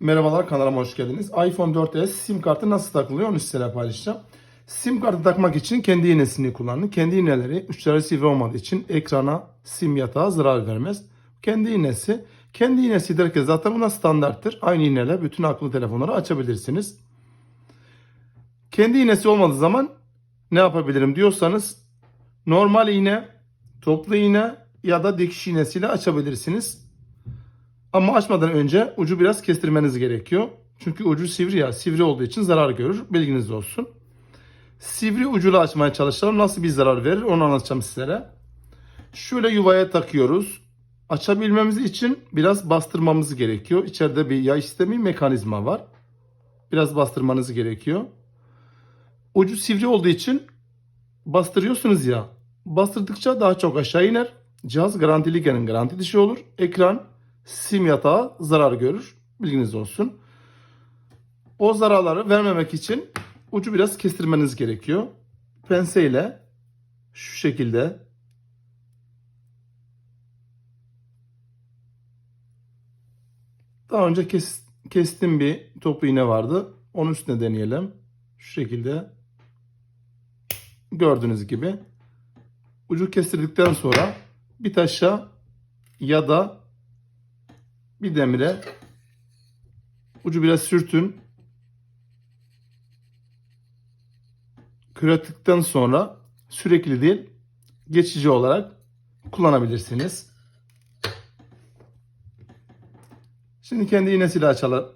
Merhabalar kanalıma hoş geldiniz. iPhone 4s sim kartı nasıl takılıyor onu sizlere paylaşacağım. Sim kartı takmak için kendi iğnesini kullanın. Kendi iğneleri uçları sivri olmadığı için ekrana, sim yatağa zarar vermez. Kendi iğnesi. Kendi iğnesi derken zaten buna standarttır. Aynı iğneyle bütün akıllı telefonları açabilirsiniz. Kendi iğnesi olmadığı zaman ne yapabilirim diyorsanız normal iğne, toplu iğne ya da dikiş iğnesiyle açabilirsiniz. Ama açmadan önce ucu biraz kestirmeniz gerekiyor. Çünkü ucu sivri ya. Sivri olduğu için zarar görür. Bilginiz olsun. Sivri ucuyla açmaya çalışalım. Nasıl bir zarar verir onu anlatacağım sizlere. Şöyle yuvaya takıyoruz. Açabilmemiz için biraz bastırmamız gerekiyor. İçeride bir yay sistemi mekanizma var. Biraz bastırmanız gerekiyor. Ucu sivri olduğu için bastırıyorsunuz ya. Bastırdıkça daha çok aşağı iner. Cihaz garantiliyken garanti dışı olur. Ekran sim yatağı zarar görür. Bilginiz olsun. O zararları vermemek için ucu biraz kestirmeniz gerekiyor. Penseyle şu şekilde daha önce kes, kestim bir topu iğne vardı. Onun üstüne deneyelim. Şu şekilde gördüğünüz gibi ucu kestirdikten sonra bir taşa ya da bir demire ucu biraz sürtün. Kürettikten sonra sürekli değil geçici olarak kullanabilirsiniz. Şimdi kendi iğnesiyle açalım.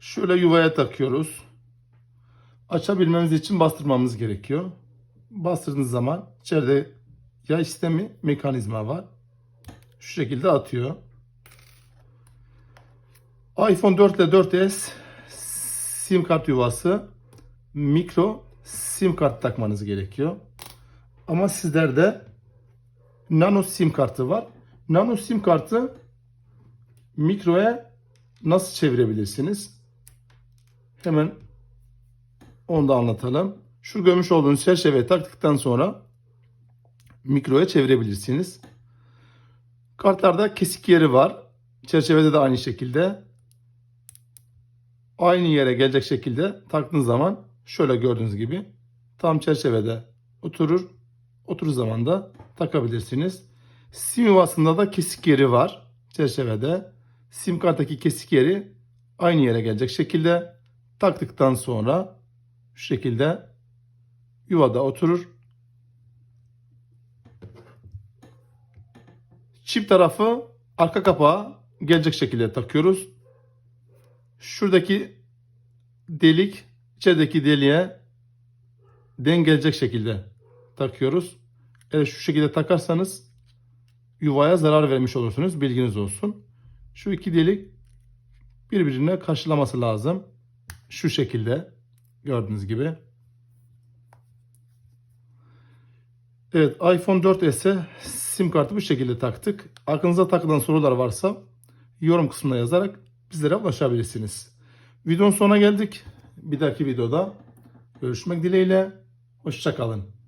Şöyle yuvaya takıyoruz. Açabilmemiz için bastırmamız gerekiyor. Bastırdığınız zaman içeride yay sistemi mekanizma var şu şekilde atıyor. iPhone 4 ile 4S sim kart yuvası mikro sim kart takmanız gerekiyor. Ama sizlerde nano sim kartı var. Nano sim kartı mikroya nasıl çevirebilirsiniz? Hemen onu da anlatalım. Şu gömüş olduğunuz çerçeveye taktıktan sonra mikroya çevirebilirsiniz. Kartlarda kesik yeri var. Çerçevede de aynı şekilde. Aynı yere gelecek şekilde taktığınız zaman şöyle gördüğünüz gibi tam çerçevede oturur. Oturur zaman da takabilirsiniz. Sim yuvasında da kesik yeri var çerçevede. Sim karttaki kesik yeri aynı yere gelecek şekilde taktıktan sonra şu şekilde yuvada oturur. Çift tarafı arka kapağı gelecek şekilde takıyoruz. Şuradaki delik içerideki deliğe denk gelecek şekilde takıyoruz. Eğer şu şekilde takarsanız yuvaya zarar vermiş olursunuz. Bilginiz olsun. Şu iki delik birbirine karşılaması lazım. Şu şekilde gördüğünüz gibi. Evet iPhone 4s'e sim kartı bu şekilde taktık. Aklınıza takılan sorular varsa yorum kısmına yazarak bizlere ulaşabilirsiniz. Videonun sonuna geldik. Bir dahaki videoda görüşmek dileğiyle. Hoşçakalın.